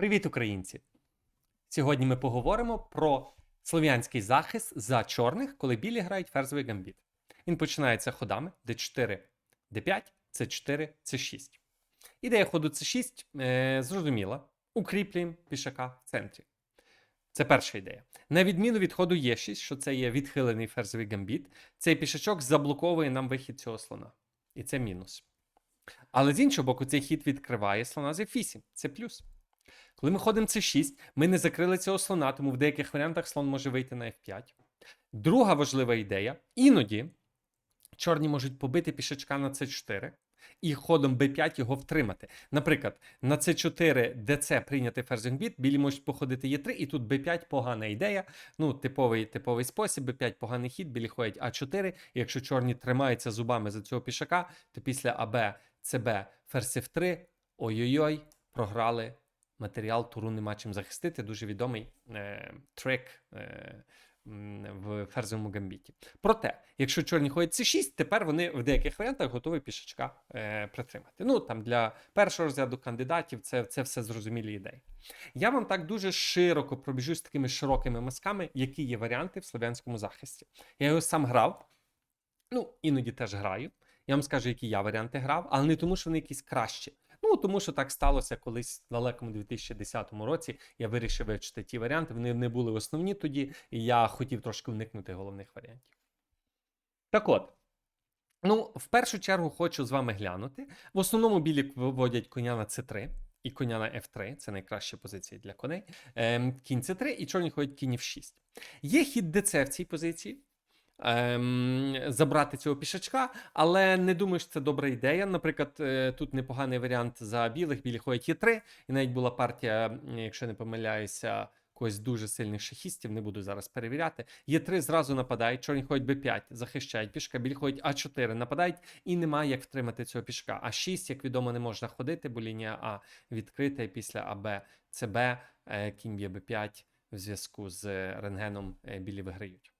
Привіт, українці! Сьогодні ми поговоримо про слов'янський захист за чорних, коли білі грають ферзовий гамбіт. Він починається ходами d4, d5, c4, c6. Ідея ходу c6 е, зрозуміла. Укріплюємо пішака в центрі. Це перша ідея. На відміну від ходу Е6, що це є відхилений ферзовий гамбіт, цей пішачок заблоковує нам вихід цього слона. І це мінус. Але з іншого боку, цей хід відкриває слона з F8. Це плюс. Коли ми ходимо c6, ми не закрили цього слона, тому в деяких варіантах слон може вийти на F5. Друга важлива ідея: іноді чорні можуть побити пішачка на c4 і ходом b5 його втримати. Наприклад, на c4 dc прийняти ферзь біт, білі можуть походити e3, і тут b5 погана ідея. Ну, типовий типовий спосіб, b5 поганий хід, білі ходять а4. І якщо чорні тримаються зубами за цього пішака, то після АБ, ЦБ, ферзь f3, ой-ой-ой, програли матеріал, туру нема чим захистити. Дуже відомий е, трек е, в ферзовому гамбіті. Проте, якщо чорні ходять c6, тепер вони в деяких варіантах готові пішачка е, притримати. Ну там для першого розряду кандидатів це, це все зрозумілі ідеї. Я вам так дуже широко пробіжусь такими широкими мазками, які є варіанти в слов'янському захисті. Я його сам грав, ну іноді теж граю. Я вам скажу, які я варіанти грав, але не тому, що вони якісь кращі. Ну, тому що так сталося колись в далекому 2010 році. Я вирішив вивчити ті варіанти. Вони не були основні тоді, і я хотів трошки уникнути головних варіантів. Так от. Ну, в першу чергу хочу з вами глянути. В основному білі виводять коня на c3 і коня на f3. Це найкращі позиції для коней. Ем, кінь c3 і чорні ходять кінь f6. Є хід dc в цій позиції ем, забрати цього пішачка, але не думаю, що це добра ідея. Наприклад, е, тут непоганий варіант за білих, білі ходять є 3 і навіть була партія, якщо не помиляюся. Когось дуже сильних шахістів, не буду зараз перевіряти. Є 3 зразу нападають, чорні ходять Б5, захищають пішка, білі ходять А4, нападають, і немає як втримати цього пішка. А6, як відомо, не можна ходити, бо лінія А відкрита, і після АБ, ЦБ, е, кінь б'є Б5 в зв'язку з рентгеном е, білі виграють.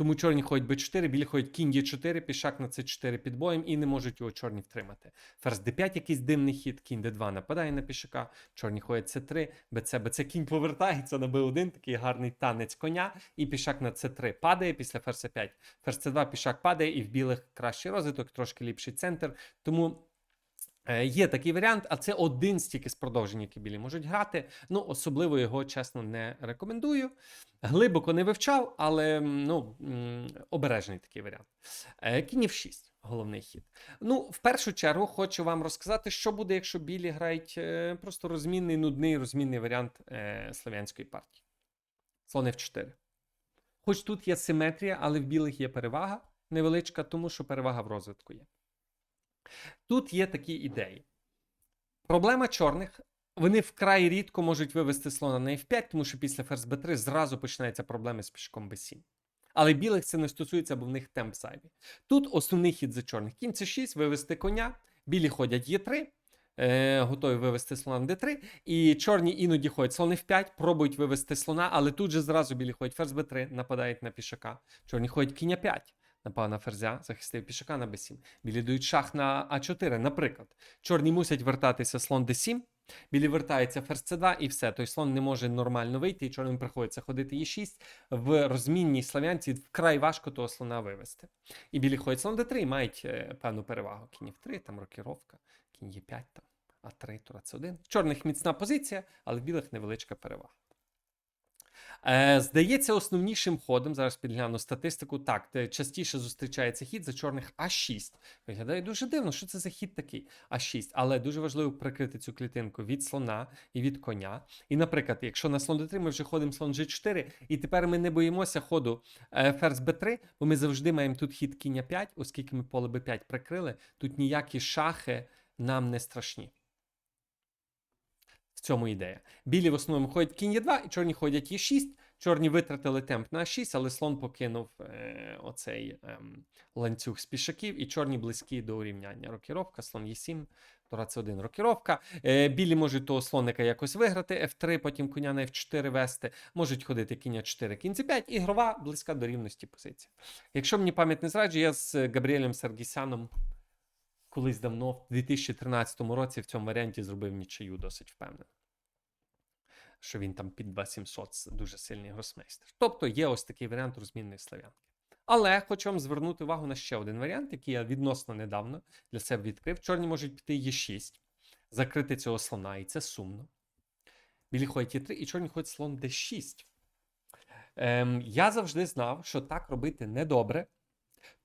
Тому чорні ходять Б4, білі ходять кінь Е4, пішак на С4 під боєм і не можуть його чорні втримати. Ферзь Д5 якийсь дивний хід, кінь Д2 нападає на пішака, чорні ходять С3, БЦ, БЦ, кінь повертається на Б1, такий гарний танець коня, і пішак на С3 падає після ферзь 5 Ферзь С2 пішак падає, і в білих кращий розвиток, трошки ліпший центр. Тому. Е, Є такий варіант, а це один з тільки з продовжень, які білі можуть грати. Ну, особливо його, чесно, не рекомендую. Глибоко не вивчав, але ну, обережний такий варіант. Е, Кінів 6, головний хід. Ну, в першу чергу, хочу вам розказати, що буде, якщо білі грають е, просто розмінний, нудний розмінний варіант слов'янської партії. Слон F4. Хоч тут є симетрія, але в білих є перевага невеличка, тому що перевага в розвитку є. Тут є такі ідеї. Проблема чорних. Вони вкрай рідко можуть вивести слона на F5, тому що після ферзь b3 зразу починаються проблеми з пішком b7. Але білих це не стосується, бо в них темп зайвий. Тут основний хід за чорних. Кінь c6, вивести коня, білі ходять Е3, е, готові вивести слона на d3. І чорні іноді ходять слон F5, пробують вивести слона, але тут же зразу білі ходять ферзь b3, нападають на пішака. Чорні ходять кінь 5 напав на ферзя, захистив пішака на b7. Білі дають шах на а4. Наприклад, чорні мусять вертатися слон d7, білі вертається ферзь c2 і все. Той слон не може нормально вийти, і чорним приходиться ходити e6. В розмінній слав'янці вкрай важко того слона вивести. І білі ходять слон d3 і мають е, певну перевагу. Кінь f3, там рокіровка, кінь е5, там а3, тура c1. В чорних міцна позиція, але в білих невеличка перевага. Е, Здається, основнішим ходом, зараз підгляну статистику. Так, частіше зустрічається хід за чорних А6. Виглядає дуже дивно, що це за хід такий А6. Але дуже важливо прикрити цю клітинку від слона і від коня. І, наприклад, якщо на слон d3 ми вже ходимо слон G4, і тепер ми не боїмося ходу е, ферзь b3, бо ми завжди маємо тут хід кінь 5, оскільки ми поле b5 прикрили, тут ніякі шахи нам не страшні. В цьому ідея. Білі в основному ходять кінь Е2, і чорні ходять Е6. Чорні витратили темп на 6, але слон покинув е, оцей е, ланцюг з пішаків, і чорні близькі до урівняння. Рокіровка, слон Е7, тура це 1 рокіровка. Е, білі можуть того слоника якось виграти, F3, потім коня на F4 вести, можуть ходити кінь 4 кінь c5, ігрова близька до рівності позиції. Якщо мені пам'ять не зраджує, я з Габріелем Саргісяном колись давно, в 2013 році, в цьому варіанті зробив нічию досить впевнено. що він там під 2700 дуже сильний гросмейстер. Тобто є ось такий варіант розмінної слав'янки. Але хочу вам звернути увагу на ще один варіант, який я відносно недавно для себе відкрив. Чорні можуть піти Є6, закрити цього слона, і це сумно. Білі ходять Є3, і чорні ходять слон Д6. Ем, я завжди знав, що так робити недобре,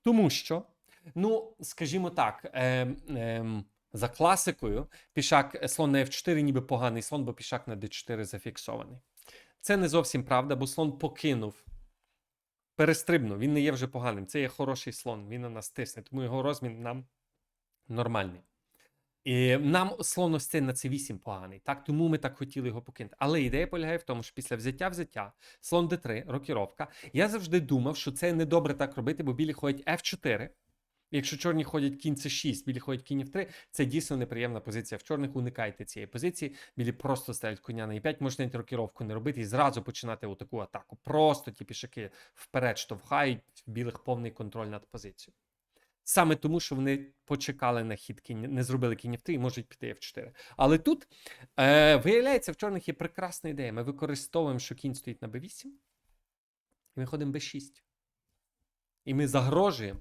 тому що, ну, скажімо так, ем, ем, за класикою, пішак е, слон на F4 ніби поганий слон, бо пішак на D4 зафіксований. Це не зовсім правда, бо слон покинув, перестрибнув. Він не є вже поганим. Це є хороший слон, він на нас тисне, тому його розмін нам нормальний. І нам слон ось цей на c8 поганий, так? Тому ми так хотіли його покинути. Але ідея полягає в тому, що після взяття взяття, слон d3, рокіровка, я завжди думав, що це недобре так робити, бо білі ходять f4. Якщо чорні ходять кінь c6, білі ходять кінь f3, це дійсно неприємна позиція. В чорних уникайте цієї позиції. Білі просто ставлять коня на e5, можна навіть рокіровку не робити і зразу починати таку атаку. Просто ті пішаки вперед штовхають, в білих повний контроль над позицією. Саме тому, що вони почекали на хід кінь, не зробили кінь f3 і можуть піти f4. Але тут е, виявляється, в чорних є прекрасна ідея. Ми використовуємо, що кінь стоїть на b8, і ми ходимо b6. І ми загрожуємо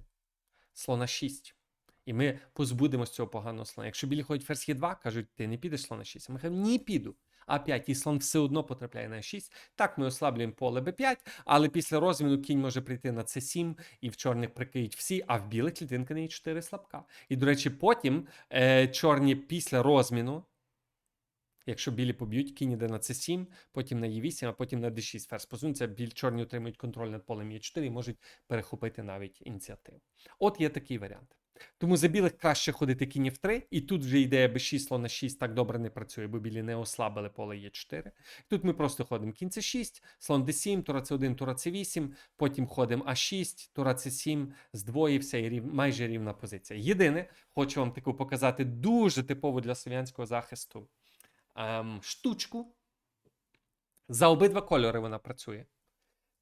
слона 6. І ми позбудемося цього поганого слона. Якщо білі ходять ферзь Е2, кажуть, ти не підеш слона 6. А ми кажемо, ні, піду. А5, і слон все одно потрапляє на 6. Так, ми ослаблюємо поле Б5, але після розміну кінь може прийти на С7, і в чорних прикриють всі, а в білих клітинка не є 4 слабка. І, до речі, потім е, чорні після розміну, якщо білі поб'ють, кінь іде на С7, потім на Е8, а потім на D6 ферзь посунеться, біль чорні отримують контроль над полем Е4 і можуть перехопити навіть ініціативу. От є такий варіант. Тому за білих краще ходити кінь в 3, і тут вже ідея b6, слон 6 так добре не працює, бо білі не ослабили поле Е4. Тут ми просто ходимо кінь c 6, слон d7, тура c1, тура c8, потім ходимо а6, тура c7, здвоївся і рів... майже рівна позиція. Єдине, хочу вам таку показати дуже типову для слов'янського захисту ем, штучку. За обидва кольори вона працює.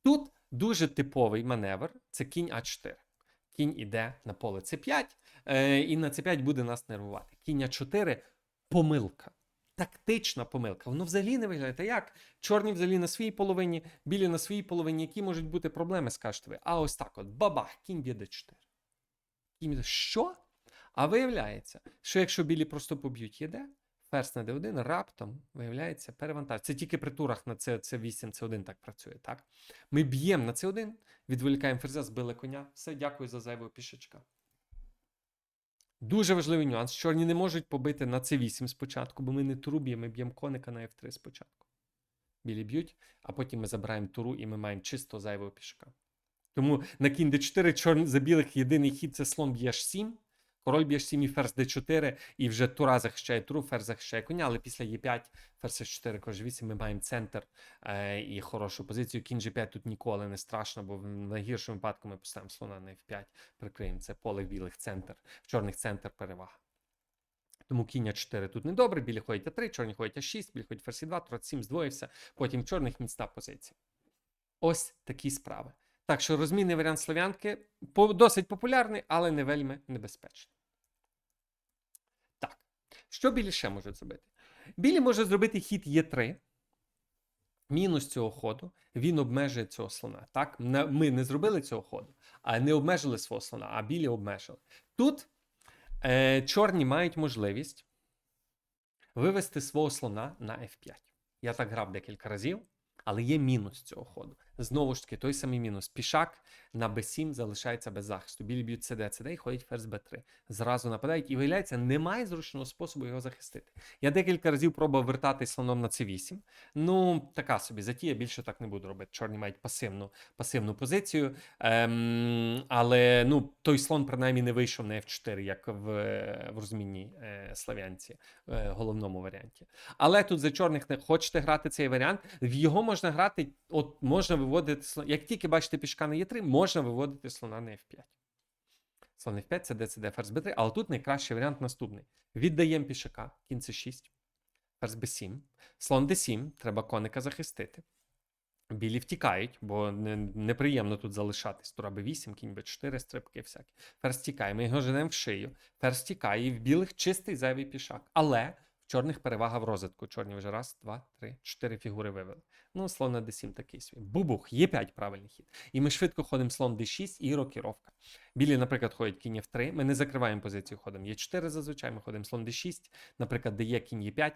Тут дуже типовий маневр це кінь А4. Кінь іде на поле С5, е, і на С5 буде нас нервувати. Кінь А4 помилка. Тактична помилка. Воно взагалі не виглядає. Та як? Чорні взагалі на своїй половині, білі на своїй половині, які можуть бути проблеми, скажете ви. А ось так от, бабах, кінь б'є Д4. Кінь. Що? А виявляється, що якщо білі просто поб'ють єде, ферзь на d1 раптом виявляється перевантаж. Це тільки при турах на це 8, це 1 так працює. так? Ми б'ємо на це 1 відволікаємо ферзя, збили коня. Все, дякую за зайвого пішечка. Дуже важливий нюанс. Чорні не можуть побити на c8 спочатку, бо ми не туру б'ємо, ми б'ємо коника на f3 спочатку. Білі б'ють, а потім ми забираємо туру і ми маємо чисто зайвого пішка. Тому на кінь d4 чорн за білих єдиний хід це слон б'є h7. Король б'є 7 і ферзь d4, і вже тура захищає туру, ферзь захищає коня, але після Е5, ферзь С4, король 8 ми маємо центр е, і хорошу позицію. Кінь G5 тут ніколи не страшно, бо в найгіршому випадку ми поставимо слона на F5, прикриємо це поле в білих центр, в чорних центр перевага. Тому кінь А4 тут недобре, білі ходять А3, чорні ходять А6, білі ходять ферзь 2, тура 7 здвоївся, потім чорних міцна позиція. Ось такі справи. Так що розмінний варіант слов'янки досить популярний, але не вельми небезпечний. Що білі ще можуть зробити? Білі може зробити хід Е3. Мінус цього ходу, він обмежує цього слона. Так? Ми не зробили цього ходу, а не обмежили свого слона, а білі обмежили. Тут е, чорні мають можливість вивести свого слона на F5. Я так грав декілька разів, але є мінус цього ходу. Знову ж таки, той самий мінус. Пішак на b7 залишається без захисту. Білі б'ють CD, CD і ходять ферзь b3. Зразу нападають, і виявляється, немає зручного способу його захистити. Я декілька разів пробував вертати слоном на c8. Ну, така собі затія, більше так не буду робити. Чорні мають пасивну, пасивну позицію. Ем, але ну, той слон, принаймні, не вийшов на f4, як в, в розмінній е, слав'янці, е, головному варіанті. Але тут за чорних не хочете грати цей варіант. В його можна грати, от можна виводити слон. Як тільки бачите пішка на Е3, можна виводити слона на F5. Слон F5 це ДЦД, ферзь B3, але тут найкращий варіант наступний. Віддаємо пішака, кінь C6, ферзь B7, слон D7, треба коника захистити. Білі втікають, бо не, неприємно тут залишатись. Тура Б8, кінь Б4, стрибки всякі. Ферзь тікає, ми його женемо в шию. Ферзь тікає, і в білих чистий зайвий пішак. Але Чорних перевага в розвитку. Чорні вже раз, два, три, чотири фігури вивели. Ну, слон на d7 такий свій. Бубух, є 5 правильний хід. І ми швидко ходимо слон d6 і рокіровка. Білі, наприклад, ходять кінь f3. Ми не закриваємо позицію ходом. Є 4 зазвичай, ми ходимо слон d6. Наприклад, де є кінь e5.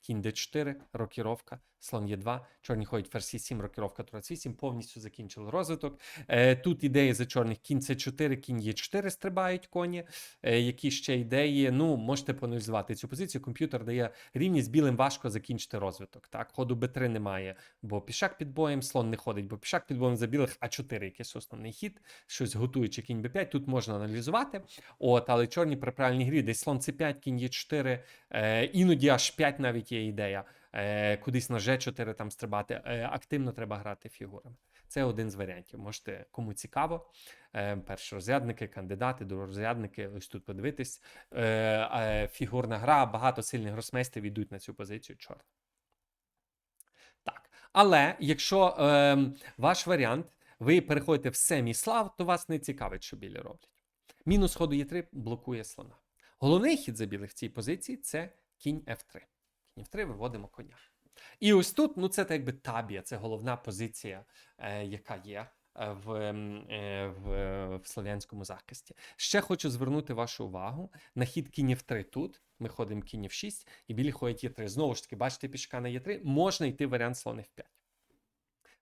Кінь d4, рокіровка, слон Е2, чорні ходять ферзь 7 рокіровка, турець 8, повністю закінчили розвиток. Е, тут ідеї за чорних кінь c4, кінь Е4 стрибають коні. Е, які ще ідеї? Ну, можете проаналізувати цю позицію. Комп'ютер дає рівність білим важко закінчити розвиток. Так, ходу b3 немає, бо пішак під боєм, слон не ходить, бо пішак під боєм за білих, а4 якийсь основний хід, щось готуючи кінь b5. Тут можна аналізувати. От, але чорні при правильній грі, десь слон c5, кінь Е4, е, іноді аж 5 навіть є ідея. Е, кудись на G4 там стрибати. Е, активно треба грати фігурами. Це один з варіантів. Можете, кому цікаво. Е, першорозрядники, кандидати, другорозрядники, ось тут подивитись. Е, е, фігурна гра, багато сильних гросмейстерів йдуть на цю позицію чорт. Так. Але якщо е, ваш варіант, ви переходите в семіслав, то вас не цікавить, що білі роблять. Мінус ходу Е3 блокує слона. Головний хід за білих в цій позиції це кінь F3. Кінь F3 виводимо коня. І ось тут, ну це так якби табія, це головна позиція, е, яка є е, в, ем, е, в, в слов'янському захисті. Ще хочу звернути вашу увагу на хід кінь F3 тут. Ми ходимо кінь F6, і білі ходять Е3. Знову ж таки, бачите, пішка на Е3, можна йти варіант слон F5.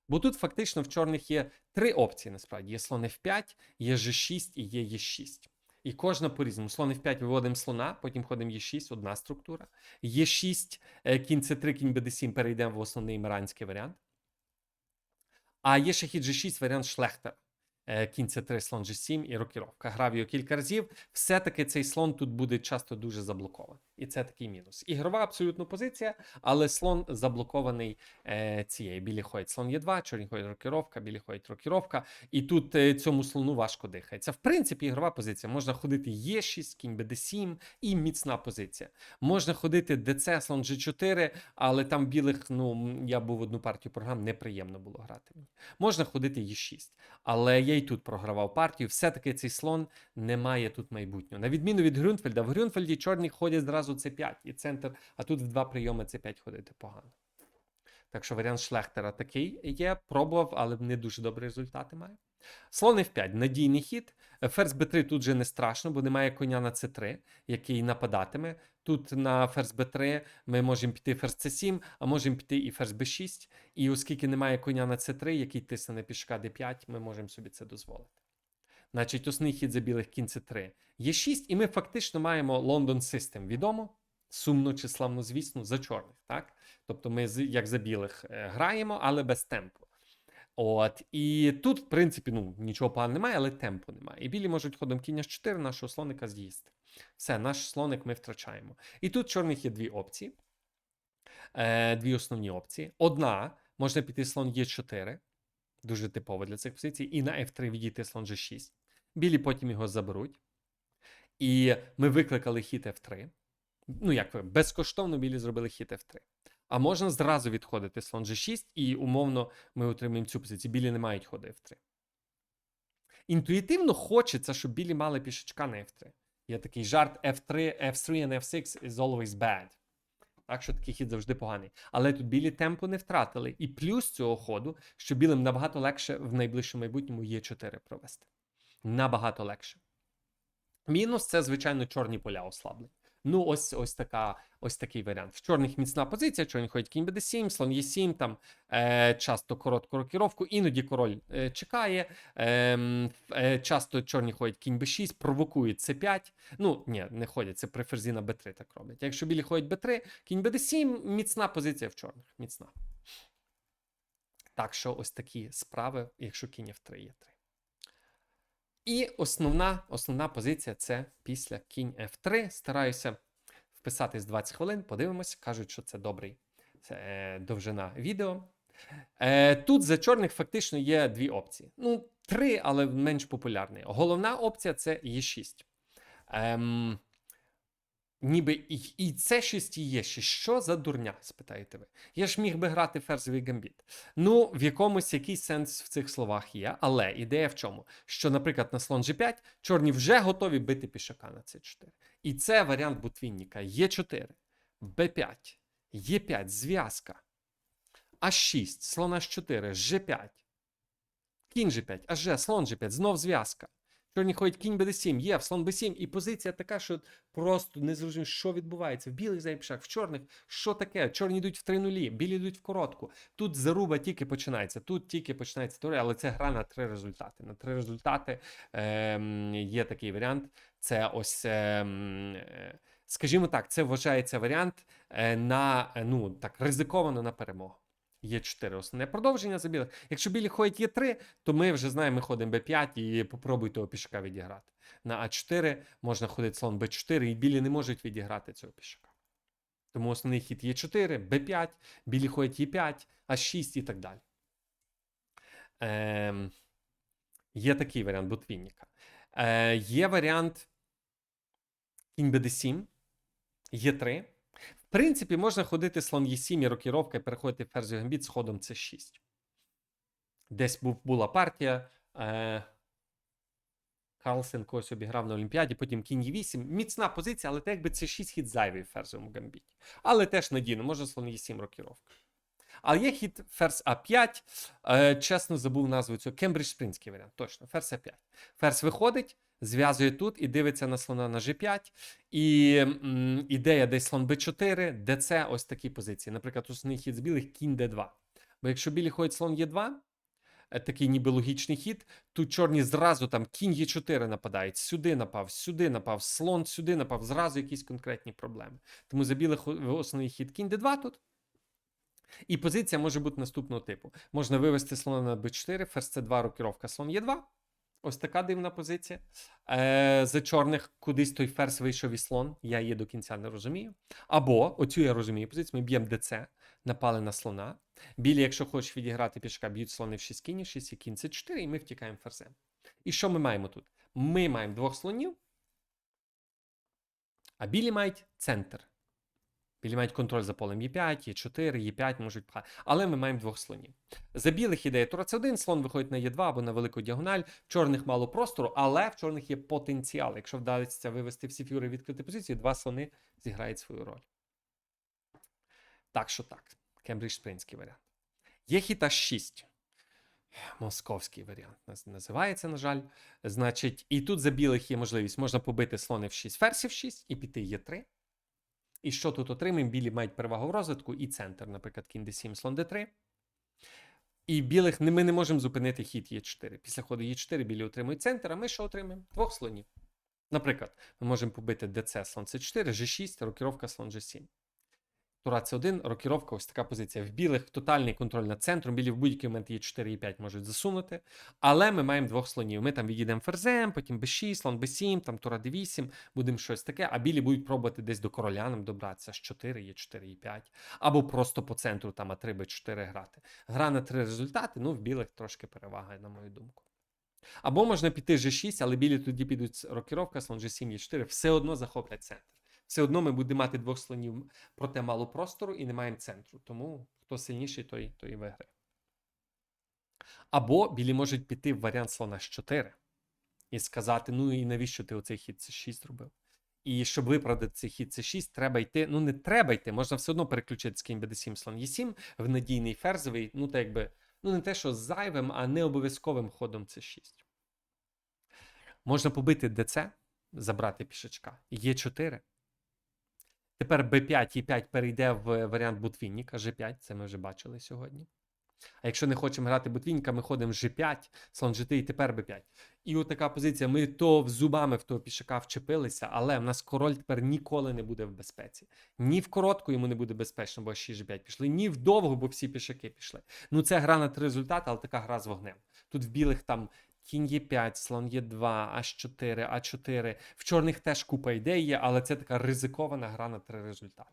Бо тут фактично в чорних є три опції, насправді: є слон F5, є G6 і є Е6. І кожна по-різному. Слон F5 виводимо слона, потім ходимо Е6, одна структура. Е6, е, кінь С3, кінь БД7 перейдемо в основний іранський варіант. А є ще хід G6, варіант Шлехтера. Е, Кінь С3, слон G7 і рокіровка. Грав його кілька разів. Все-таки цей слон тут буде часто дуже заблокований. І це такий мінус. Ігрова абсолютно позиція, але слон заблокований е, цією. Білі ходять слон Е2, чорні ходять рокіровка, білі ходять рокіровка. І тут е, цьому слону важко дихається. В принципі, ігрова позиція. Можна ходити Е6, кінь БД7 і міцна позиція. Можна ходити ДЦ, слон G4, але там білих, ну я був в одну партію програм, неприємно було грати мені. Можна ходити Е6. Але я й тут програвав партію. Все-таки цей слон не має тут майбутнього. На відміну від Грюнфельда, в Грюнфельді чорні ходять зразу С5 і центр, а тут в два прийоми С5 ходити погано. Так що варіант Шлехтера такий є. Пробував, але не дуже добрі результати має. Слон F5 надійний хід. Ферзь b3 тут же не страшно, бо немає коня на c3, який нападатиме. Тут на ферзь b3 ми можемо піти ферзь c7, а можемо піти і ферзь b6. І оскільки немає коня на c3, який тисне на пішка d5, ми можемо собі це дозволити. Значить, основний хід за білих кінь c3 є 6, і ми фактично маємо London System відомо, сумно чи славно, звісно, за чорних. так? Тобто ми як за білих е, граємо, але без темпу. От, і тут, в принципі, ну, нічого поганого немає, але темпу немає. І білі можуть ходом кінь 4 нашого слоника з'їсти. Все, наш слоник ми втрачаємо. І тут чорних є дві опції. Е, дві основні опції. Одна, можна піти слон Е4, дуже типово для цих позицій, і на F3 відійти слон G6. Білі потім його заберуть. І ми викликали хід F3. Ну, як ви, безкоштовно білі зробили хід F3. А можна зразу відходити слон G6, і умовно ми отримаємо цю позицію. Білі не мають ходу F3. Інтуїтивно хочеться, щоб білі мали пішечка на F3. Є такий жарт F3, F3 and F6 is always bad. Так що такий хід завжди поганий. Але тут білі темпу не втратили. І плюс цього ходу, що білим набагато легше в найближчому майбутньому Е4 провести. Набагато легше. Мінус це, звичайно, чорні поля ослаблені. Ну, ось ось така, ось такий варіант. В чорних міцна позиція, чорні ходять кінь БД7, слон Е7, там е, часто коротку рокіровку, іноді король е, чекає. Е, е, часто чорні ходять кінь Б6, провокують С5. Ну, ні, не ходять, це при ферзі на Б3 так роблять. Якщо білі ходять Б3, кінь БД7, міцна позиція в чорних. Міцна. Так що ось такі справи, якщо кінь F3 є 3. І основна, основна позиція це після кінь F3. Стараюся вписатись 20 хвилин, подивимося, кажуть, що це добрий це, е, довжина відео. Е, тут за чорних фактично є дві опції. Ну, три, але менш популярні. Головна опція це Е6. Ем, ніби і, і це 6 і є 6. Що за дурня? спитаєте ви. Я ж міг би грати ферзовий гамбіт. Ну, в якомусь якийсь сенс в цих словах є, але ідея в чому? Що, наприклад, на слон G5 чорні вже готові бити пішака на C4. І це варіант бутвінніка. Є 4. Б5, Е5, зв'язка. А6, слон H4, Ж5. Кінь G5, АЖ, слон G5, знов зв'язка. Чорні ходять кінь БД7, є, слон Б7, і позиція така, що просто не зрозуміло, що відбувається. В білих зайпішах, в чорних, що таке? Чорні йдуть в три нулі, білі йдуть в коротку. Тут заруба тільки починається, тут тільки починається теорія, але це гра на три результати. На три результати ем, є такий варіант. Це ось, ем, е, скажімо так, це вважається варіант е, на е, ну так ризиковано на перемогу. Є 4 основне продовження за білих. Якщо білі ходять є 3, то ми вже знаємо, ми ходимо Б5 і попробуй того пішака відіграти. На А4 можна ходити слон Б4, і білі не можуть відіграти цього пішака. Тому основний хід є 4, Б5, білі ходять Е5, А6 і так далі. Ем, є такий варіант ботвінника. Е, є варіант кінь Бд7, Е3. В принципі, можна ходити слон Е7 і рокіровка і переходити в ферзь гамбіт з ходом С6. Десь була партія. Е, Карлсен когось обіграв на Олімпіаді, потім кінь Е8. Міцна позиція, але так якби це 6 хід зайвий в ферзовому гамбіті. Але теж надійно, може слон Е7 рокіровка. Але є хід ферзь А5. Е, чесно, забув назву цього. Кембридж-спринський варіант. Точно, ферзь А5. Ферзь виходить, зв'язує тут і дивиться на слона на G5. І м, ідея десь слон Б4, ДЦ ось такі позиції. Наприклад, основний хід з білих кінь Д2. Бо якщо білі ходять слон Е2, е, такий ніби логічний хід, тут чорні зразу там кінь Е4 нападають, сюди напав, сюди напав, слон сюди напав, зразу якісь конкретні проблеми. Тому за білих основний хід кінь Д2 тут. І позиція може бути наступного типу. Можна вивести слона на b4, ферзь c2, рокіровка, слон Е2. Ось така дивна позиція. Е, за чорних кудись той ферзь вийшов і слон. Я її до кінця не розумію. Або, оцю я розумію позицію, ми б'ємо ДЦ, напали на слона. Білі, якщо хочеш відіграти пішка, б'ють слони в 6 кінь, 6 і кінь це 4, і ми втікаємо ферзем. І що ми маємо тут? Ми маємо двох слонів, а білі мають центр. Білі мають контроль за полем Е5, Е4, Е5 можуть пхати. Але ми маємо двох слонів. За білих ідея тура це один, слон виходить на Е2 або на велику діагональ. В чорних мало простору, але в чорних є потенціал. Якщо вдасться вивести всі фігури відкриті позиції, два слони зіграють свою роль. Так що так. Кембридж-спринський варіант. Є хід H6. Московський варіант називається, на жаль. Значить, і тут за білих є можливість, можна побити слони в 6, ферзь в 6 і піти Е3. І що тут отримаємо? Білі мають перевагу в розвитку і центр, наприклад, кінь d7, слон d3. І білих ми не можемо зупинити хід Е4. Після ходу Е4 білі отримують центр, а ми що отримаємо? Двох слонів. Наприклад, ми можемо побити ДЦ слон С4, G6, рокіровка слон G7. Тура С1, рокіровка, ось така позиція. В білих тотальний контроль над центром. Білі в будь-який момент Е4 і 5 можуть засунути. Але ми маємо двох слонів. Ми там відійдемо ферзем, потім Б6, слон Б7, там Тура Д8, будемо щось таке, а білі будуть пробувати десь до короля нам добратися з 4, Е4 і 5. Або просто по центру там А3, Б4 грати. Гра на три результати, ну в білих трошки перевага, на мою думку. Або можна піти G6, але білі тоді підуть рокіровка, слон G7, Е4, все одно захоплять центр. Все одно ми будемо мати двох слонів, проте мало простору і не маємо центру. Тому хто сильніший, той, той виграє. Або білі можуть піти в варіант слона з 4 і сказати: ну і навіщо ти оцей хід c 6 зробив? І щоб виправдати цей хід c 6 треба йти. Ну, не треба йти, можна все одно переключити з кінь BD7 слон Е7 в надійний ферзовий, ну так якби, ну не те, що зайвим, а не обов'язковим ходом c 6 Можна побити ДЦ, забрати пішачка. Є4. Тепер b5 і 5 перейде в варіант бутвінника. G5, це ми вже бачили сьогодні. А якщо не хочемо грати бутвінника, ми ходимо G5, слон G3 і тепер b5. І от така позиція. Ми то зубами в того пішака вчепилися, але в нас король тепер ніколи не буде в безпеці. Ні в коротку йому не буде безпечно, бо 6 G5 пішли, ні в довгу, бо всі пішаки пішли. Ну це гра на три результати, але така гра з вогнем. Тут в білих там кінь Е5, слон Е2, H4, А4. В чорних теж купа ідей є, але це така ризикована гра на три результати.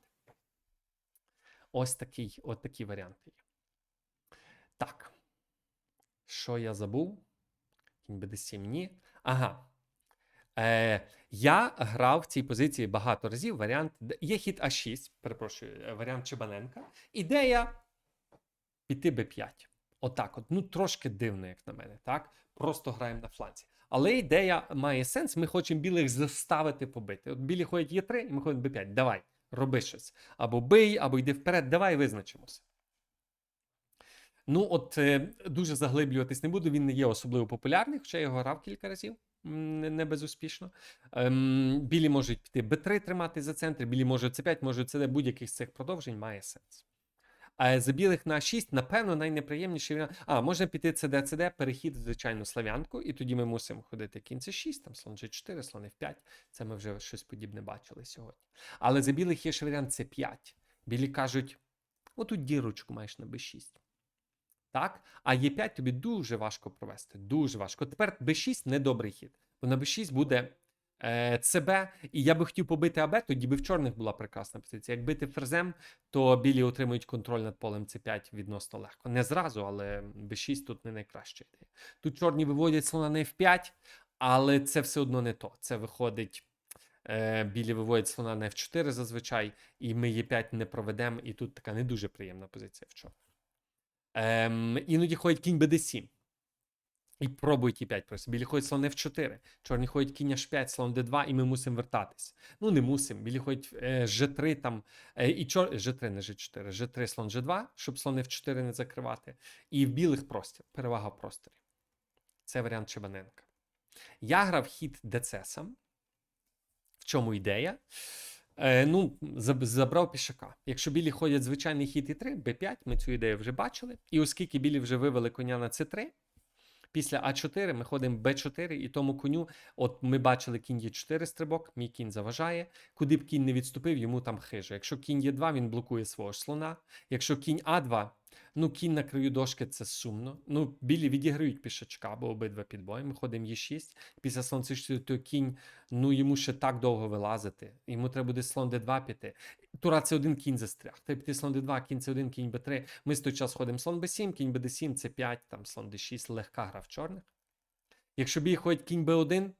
Ось такий, от такі варіанти є. Так. Що я забув? Кінь BD7 ні. Ага. Е, я грав в цій позиції багато разів. Варіант. Є хід А6, перепрошую, е, варіант Чебаненка. Ідея піти Б5. Отак, от. Ну, трошки дивно, як на мене, так? Просто граємо на фланці. Але ідея має сенс. Ми хочемо білих заставити побити. От білі ходять Е3, і ми ходимо Б5. Давай. роби щось. Або бий, або йди вперед, давай визначимося. Ну, от е, дуже заглиблюватись не буду, він не є особливо популярний, хоча я його грав кілька разів, не, безуспішно. Ем, білі можуть піти Б3 тримати за центр, білі можуть С5, можуть СД, будь-яких з цих продовжень має сенс. А за білих на 6, напевно, найнеприємніший. А, можна піти ЦД, ЦД, перехід, звичайно, славянку, і тоді ми мусимо ходити кінь С6, там слон G4, слон F5. Це ми вже щось подібне бачили сьогодні. Але за білих є ще варіант С5. Білі кажуть: отут дірочку маєш на Б6. Так? А Е5 тобі дуже важко провести. Дуже важко. Тепер Б6 недобрий хід. Бо на Б6 буде е, ЦБ, і я би хотів побити АБ, тоді би в чорних була прекрасна позиція. Як бити ферзем, то білі отримують контроль над полем С5 відносно легко. Не зразу, але Б6 тут не найкраща ідея. Тут чорні виводять слона на F5, але це все одно не то. Це виходить. Е, білі виводять слона на F4 зазвичай, і ми Е5 не проведемо, і тут така не дуже приємна позиція в чорних. Ем, іноді ходять кінь БД7. І пробують Е5 просто. Білі ходять слон F4. Чорні ходять кінь H5, слон D2, і ми мусимо вертатись. Ну, не мусимо. Білі ходять е, G3 там. Е, і чор... G3, не G4, G3, слон G2, щоб слон F4 не закривати. І в білих простір. Перевага в просторі. Це варіант Чебаненка. Я грав хід ДЦ. В чому ідея? Е, ну, забрав пішака. Якщо білі ходять звичайний хід і 3, Б5, ми цю ідею вже бачили. І оскільки білі вже вивели коня на С3, після А4 ми ходимо Б4, і тому коню, от ми бачили кінь Є4 стрибок, мій кінь заважає. Куди б кінь не відступив, йому там хиже. Якщо кінь Є2, він блокує свого ж слона. Якщо кінь А2, ну кінь на краю дошки це сумно. Ну, білі відіграють пішачка, бо обидва під боєм. Ми ходимо Є6. Після слон С4, то кінь, ну йому ще так довго вилазити. Йому треба буде слон Д2 піти. Тура це один кінь застряг. Треба піти слон Д2, кінь це 1 кінь Б3. Ми з той час ходимо слон Б7, кінь Б7, це 5, там слон Д6, легка гра в чорних. Якщо бій ходить кінь Б1,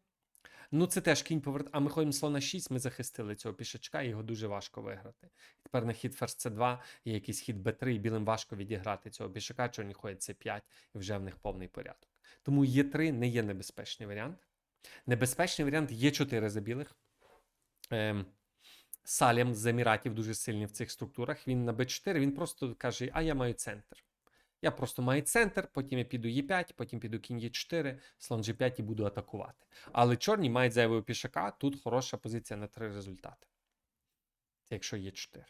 ну це теж кінь поверт. А ми ходимо слон на 6, ми захистили цього пішачка, і його дуже важко виграти. Тепер на хід ферзь С2, є якийсь хід Б3, і білим важко відіграти цього пішака, чорні ходять С5, і вже в них повний порядок. Тому Е3 не є небезпечний варіант. Небезпечний варіант Є4 за білих. Ем, Салям з Еміратів дуже сильний в цих структурах. Він на Б4, він просто каже: А я маю центр. Я просто маю центр, потім я піду Е5, потім піду кінь Е4, слон G5 і буду атакувати. Але чорні мають зайвого пішака, тут хороша позиція на три результати. Це якщо Е4.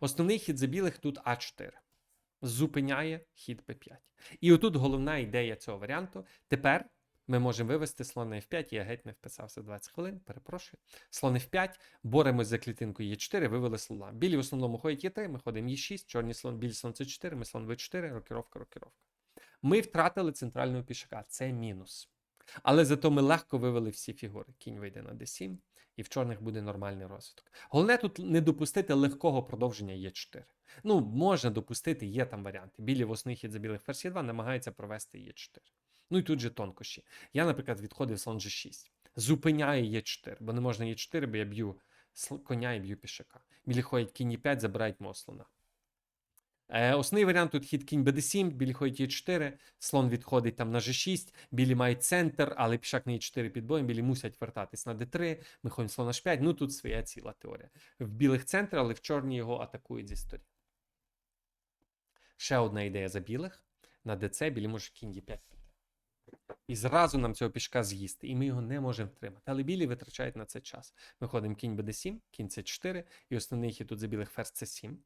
Основний хід за білих тут А4. Зупиняє хід Б5. І отут головна ідея цього варіанту. Тепер ми можемо вивести слон на F5, я геть не вписався 20 хвилин, перепрошую. Слон F5, боремось за клітинку Е4, вивели слона. Білі в основному ходять Е3, ми ходимо Е6, чорні слон, білі слон С4, ми слон В4, рокіровка, рокіровка. Ми втратили центрального пішака, це мінус. Але зато ми легко вивели всі фігури. Кінь вийде на d7, і в чорних буде нормальний розвиток. Головне тут не допустити легкого продовження Е4. Ну, можна допустити, є там варіанти. Білі в основний хід за білих ферзь Е2 намагаються провести Е4. Ну і тут же тонкощі. Я, наприклад, відходив слон G6. Зупиняє Е4, бо не можна Е4, бо я б'ю коня і б'ю пішака. Білі ходять кінь Е5, забирають мого слона. Е, основний варіант тут хід кінь BD7, білі ходять Е4, слон відходить там на G6, білі мають центр, але пішак на Е4 під боєм, білі мусять вертатись на D3, ми ходимо слон H5, ну тут своя ціла теорія. В білих центр, але в чорні його атакують зі сторін. Ще одна ідея за білих. На ДЦ білі може кінь Е5. І зразу нам цього пішка з'їсти, і ми його не можемо втримати. Але білі витрачають на це час. Ми ходимо кінь BD7, кінь С4, і основний хід тут за білих ферзь С7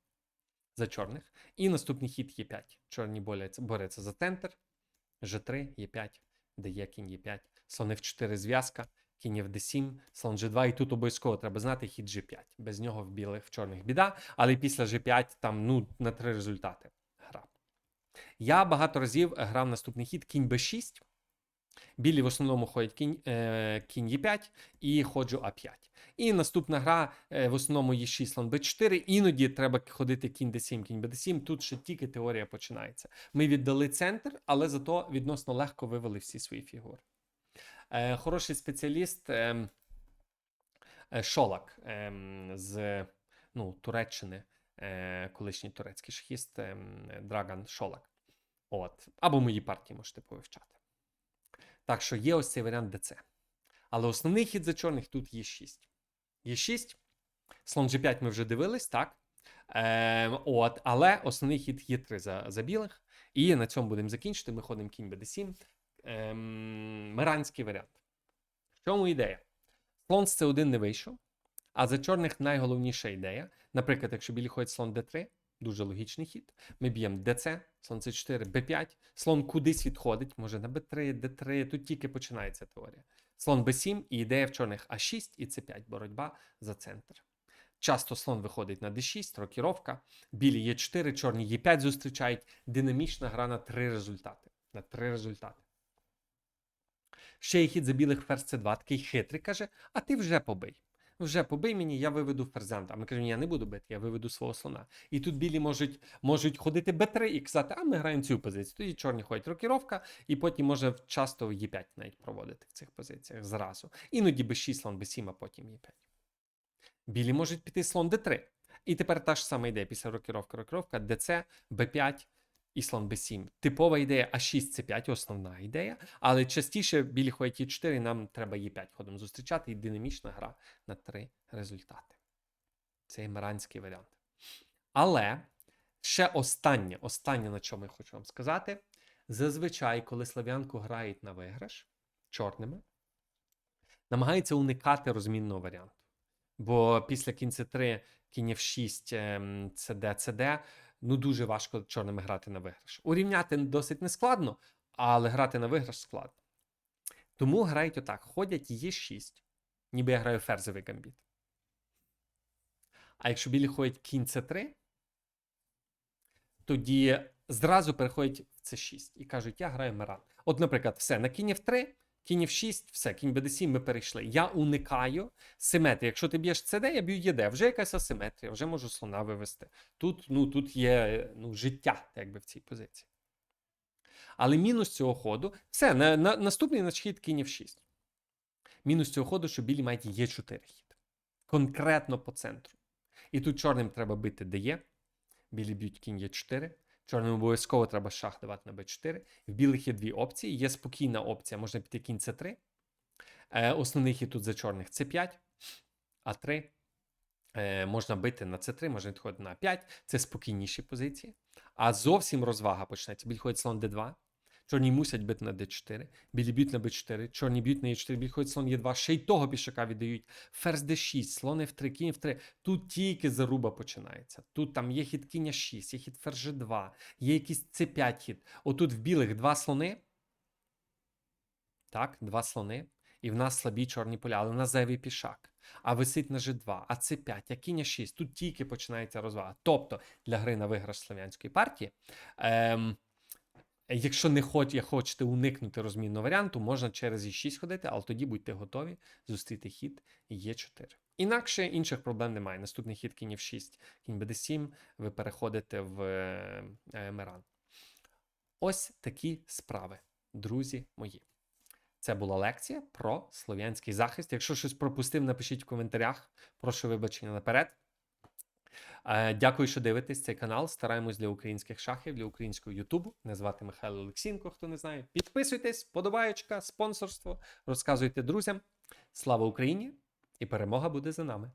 за чорних. І наступний хід Е5. Чорні борються, борються за центр. G3, Е5, дає кінь Е5, слон F4 зв'язка, кінь F7, слон G2, і тут обов'язково треба знати хід G5. Без нього в білих, в чорних біда, але після G5 там ну, на три результати гра. Я багато разів грав наступний хід кінь b6. Білі в основному ходять кінь, е, кінь Е5 і ходжу А5. І наступна гра е, в основному Е6, слон Б4. Іноді треба ходити кінь Д7, кінь Б7. Тут ще тільки теорія починається. Ми віддали центр, але зато відносно легко вивели всі свої фігури. Е, хороший спеціаліст е, е, Шолак е, з ну, Туреччини, е, колишній турецький шахіст е, Драган Шолак. От. Або мої партії можете повивчати. Так що є ось цей варіант ДЦ. Але основний хід за чорних тут є 6. Є 6. Слон G5 ми вже дивились, так? Ем, от, але основний хід є 3 за, за білих. І на цьому будемо закінчити. Ми ходимо кінь BD7. Ем, Миранський варіант. В чому ідея? Слон з C1 не вийшов, а за чорних найголовніша ідея. Наприклад, якщо білі ходять слон D3, дуже логічний хід. Ми б'ємо DC, слон C4, B5, слон кудись відходить, може на B3, D3, тут тільки починається теорія. Слон B7 і ідея в чорних А6 і C5, боротьба за центр. Часто слон виходить на D6, рокіровка, білі Е4, чорні Е5 зустрічають. Динамічна гра на три результати. На три результати. Ще є хід за білих ферзь С2, такий хитрий каже, а ти вже побий. Вже побий мені, я виведу ферзанта. А ми кажемо, я не буду бити, я виведу свого слона. І тут білі можуть, можуть ходити Б3 і казати, а ми граємо цю позицію. Тоді чорні ходять рокіровка, і потім може часто Е5 навіть проводити в цих позиціях зразу. Іноді Б6, слон Б7, а потім Е5. Білі можуть піти слон d3. І тепер та ж сама ідея після рокіровки, рокіровка, dc, b5 і слон b7. Типова ідея А6, c5, основна ідея. Але частіше білі ходять Е4, нам треба Е5 ходом зустрічати, і динамічна гра на три результати. Це є маранський варіант. Але ще останнє, останнє, на чому я хочу вам сказати. Зазвичай, коли слав'янку грають на виграш чорними, намагаються уникати розмінного варіанту. Бо після кінь c3, кінь f6, ем, cd, cd, ну дуже важко чорними грати на виграш. Урівняти досить нескладно, але грати на виграш складно. Тому грають отак: ходять Е6, ніби я граю ферзовий гамбіт. А якщо білі ходять кінь c3, тоді зразу переходять в c6 і кажуть, я граю Миран. От, наприклад, все, на кінь f3, кінь f6, все, кінь bd7 ми перейшли. Я уникаю симетрії. Якщо ти б'єш CD, я б'ю ЄД, вже якась асиметрія, вже можу слона вивести. Тут, ну, тут є ну, життя, якби в цій позиції. Але мінус цього ходу, все, на, на, наступний наш хід кінь f6. Мінус цього ходу, що білі мають Е4 хід. Конкретно по центру. І тут чорним треба бити ДЕ. є. Білі б'ють кінь Е4. Чорним обов'язково треба шах давати на b4. В білих є дві опції. Є спокійна опція, можна піти кінь c3. Е, основний хід тут за чорних c5, а3. Е, можна бити на c3, можна відходити на 5. Це спокійніші позиції. А зовсім розвага почнеться. Біль ходить слон d2. Чорні мусять бити на d4, білі б'ють на b4, чорні б'ють на e4, білі ходять слон e2, ще й того пішака віддають. Ферзь d6, слон f3, кінь f3. Тут тільки заруба починається. Тут там є хід кінь 6, є хід ферзь g2, є якийсь c5 хід. Отут в білих два слони. Так, два слони. І в нас слабі чорні поля, але в нас зайвий пішак. А висить на G2, а С5, а кінь 6. Тут тільки починається розвага. Тобто для гри на виграш слов'янської партії. Ем, Якщо не хоч, хочете уникнути розмінного варіанту, можна через E6 ходити, але тоді будьте готові зустріти хід Е4. Інакше інших проблем немає. Наступний хід кінь F6, кінь BD7, ви переходите в е, Меран. Ось такі справи, друзі мої. Це була лекція про слов'янський захист. Якщо щось пропустив, напишіть в коментарях. Прошу вибачення наперед. Е, Дякую, що дивитесь цей канал. Стараємось для українських шахів, для українського Ютубу. Не звати Михайло Олексінко, хто не знає. Підписуйтесь, подобаєчка, спонсорство, розказуйте друзям. Слава Україні! І перемога буде за нами!